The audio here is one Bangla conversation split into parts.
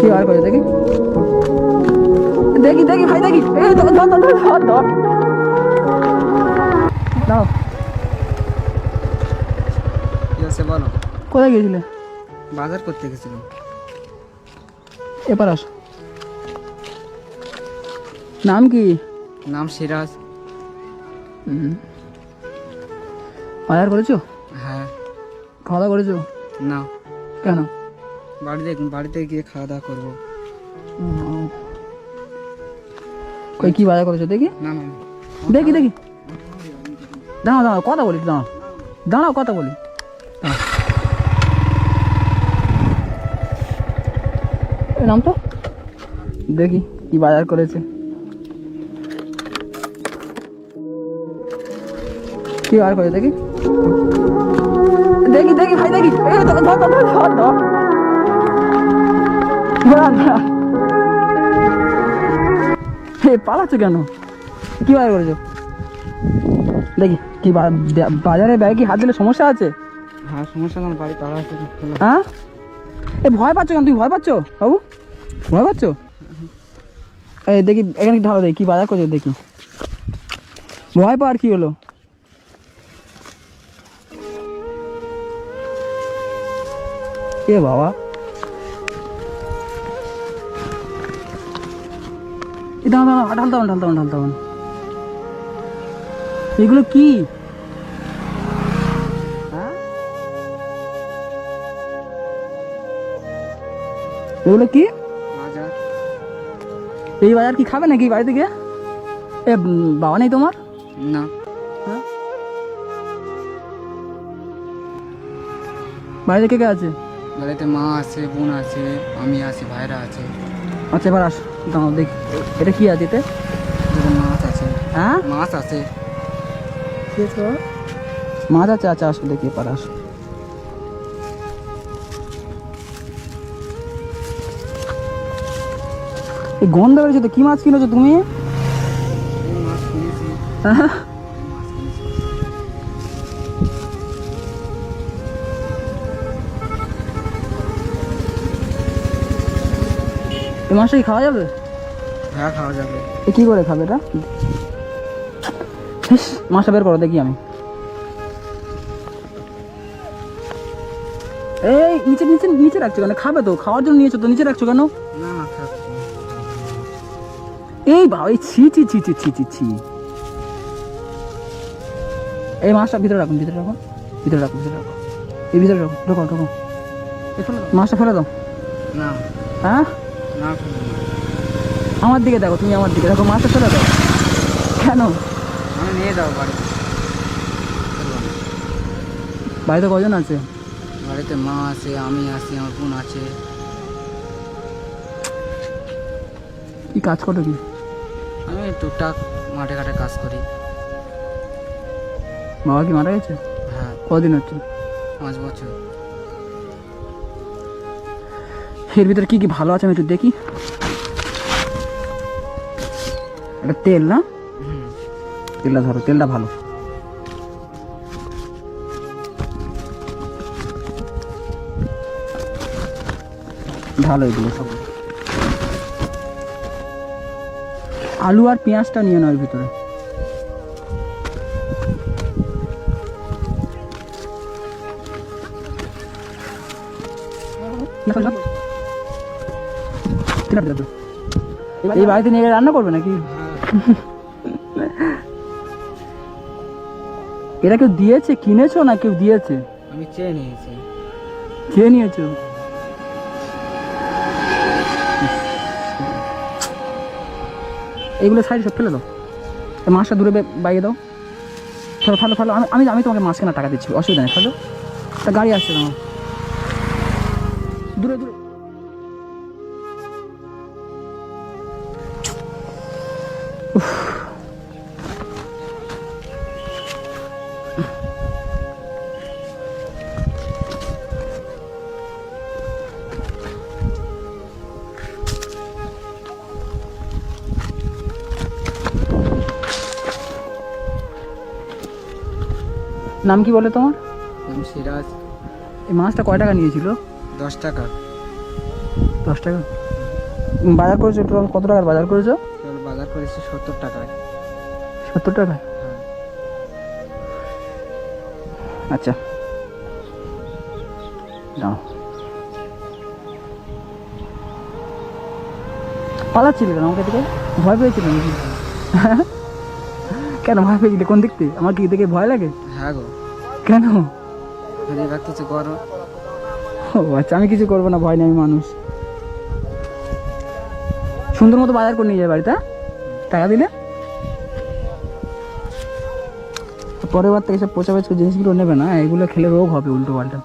কি বার করে দেখি। দেখি দেখি ভাই দেখি। এই ধর ধর ধর ধর ধর ধর। দাও। আছে বলো। কোথায় গিয়েছিলে? বাজার করতে গেছিলাম। এবার আস। নাম কি? নাম সিরাজ। বাজার করেছ? হ্যাঁ। খাওয়া দাওয়া করেছ? না। কেন? বাড়িতে বাড়িতে গিয়ে খাওয়া দাওয়া করব কই কি বাজার করেছ দেখি না না দেখি দেখি দাঁড়াও দাঁড়াও কথা বলি দাঁড়াও দাঁড়াও কথা বলি। নাম তো দেখি কি বাজার করেছে কি বার করে দেখি দেখি দেখি ভাই দেখি ধর ধর ধর ধর। হে পালাচ্ছ কেন? কি বার করেছ? দেখি কি বাজারে ব্যাগে কি হাত দিলে সমস্যা আছে? হ্যাঁ সমস্যা না বাড়ি তারা আছে হ্যাঁ? এ ভয় পাচ্ছ কেন? তুই ভয় পাচ্ছ বাবু? ভয় পাচ্ছ? এই দেখি এখানে কি ঢালো দেখি কি বাজার করছ দেখি। ভয় পা আর কি হলো? এ বাবা। দাঁড়া দাঁড়া ঢালতে হবে ঢালতে হবে ঢালতে হবে এগুলো কি? হ্যাঁ? এগুলো কি? এই বাজার কি খাবে নাকি বাড়ি থেকে? এ বাবা নেই তোমার? না। হ্যাঁ? বাড়িতে কে কে আছে? বাড়িতে মা আছে বোন আছে আমি আছি ভাইরা আছে। আচ্ছা এবার আস দাঁড়াও দেখি। এটা কি আছে এতে? মাছ আছে। হ্যাঁ? মাছ আছে। মাছ আছে আচ্ছা আসো দেখি এবার আস। গন্ধ বেরোছে তো কি মাছ কিনেছো তুমি? হ্যাঁ? এই মাছটা কি খাওয়া যাবে? হ্যাঁ খাওয়া যাবে। এ কি করে খাবে এটা? মাছটা বের করো দেখি আমি। এই নিচে নিচে নিচে রাখছো কেন? খাবে তো খাওয়ার জন্য নিয়েছো তো নিচে রাখছো কেন? এই বাবা এই ছি ছি ছি ছি ছি ছি ছি। এই মাছটা ভিতরে রাখুন ভিতরে রাখুন ভিতরে রাখুন ভিতরে রাখুন। এই ভিতরে রাখুন ঢোকাও ঢোকাও। মাছটা ফেলে দাও। না। হ্যাঁ। আমার দিকে দেখো তুমি আমার দিকে দেখো মাছটা ফেলে দাও কেন? আমি নিয়ে যাব বাড়িতে বাড়িতে কজন আছে? বাড়িতে মা আছে আমি আছি আমার বোন আছে। কি কাজ করো কি আমি টুকটাক মাঠে ঘাটে কাজ করি। বাবা কি মারা গেছে? হ্যাঁ। কদিন হচ্ছে? পাঁচ বছর। এর ভিতরে কি কি ভালো আছে আমি একটু দেখি। এটা তেল না? তেলটা ধরো তেলটা ভালো। ভালো এগুলো সব। আলু আর পেঁয়াজটা নিয়ে নাও এর ভিতরে। এই বাড়িতে নিয়ে রান্না করবে নাকি? এরা কেউ দিয়েছে কিনেছো না কেউ দিয়েছে? আমি চেয়ে নিয়েছি। খেয়ে নিয়েছো? এইগুলো সাইড সব ফেলে দাও। মাছটা দূরে বাইরে দাও। ফেলো ফেলো ফেলো আমি আমি আমি তোমাকে মাছ কেনার টাকা দিচ্ছি অসুবিধা নেই ফেলো তা গাড়ি আসছে তোমার দূরে দূরে। নাম কি বলে তোমার? সিরাজ। এই মাছটা কয় টাকা নিয়েছিল? দশ টাকা। দশ টাকা? বাজার করেছ টোটাল কত টাকার বাজার করেছ? বাজার করেছি সত্তর টাকায়। সত্তর টাকা হ্যাঁ। আচ্ছা। দাও। পালাচ্ছিলে কেন আমাকে থেকে ভয় পেয়েছিল নাকি? কেন ভয় পেয়েছিলে? কোন দিক থেকে আমার কি দেখে ভয় লাগে? হ্যাঁ গো কেন এবার কিছু করো। ও আচ্ছা আমি কিছু করব না ভয় নেই আমি মানুষ। সুন্দর মতো বাজার করে নিয়ে যায় বাড়িতে? টাকা দিলে। পরের বার থেকে সব পচা পচা জিনিসগুলো নেবে না এগুলো খেলে রোগ হবে উল্টো পাল্টা।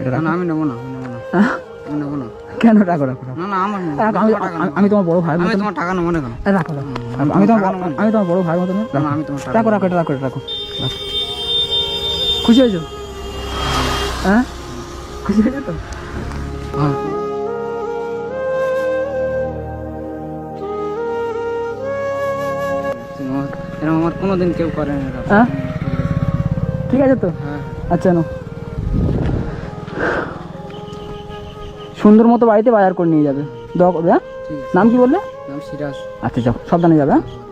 এটা রাখো। আমি নেব না আমি নেব না। কেন রাখো না না আমার আমি তোমার টাকা আমি- তোমার বড় ভাই আমি তোমার টাকা নেব না রাখো। আমি তোমার আমি তোমার বড় ভাই মতন আমি তোমার টাকা রাখো রাখো এটা রাখো রাখো রাখো। খুশি হয়েছো? হ্যাঁ? খুশি হয়েছো তো? হ্যাঁ। এরকম আমার কোনোদিন কেউ করে না হ্যাঁ? ঠিক আছে তো? হ্যাঁ। আচ্ছা নো সুন্দর মতো বাড়িতে বাজার করে নিয়ে যাবে। দোয়া করবে হ্যাঁ? নাম কি বললে? নাম সিরাজ। আচ্ছা যাও। সাবধানে যাবে হ্যাঁ হ্যাঁ?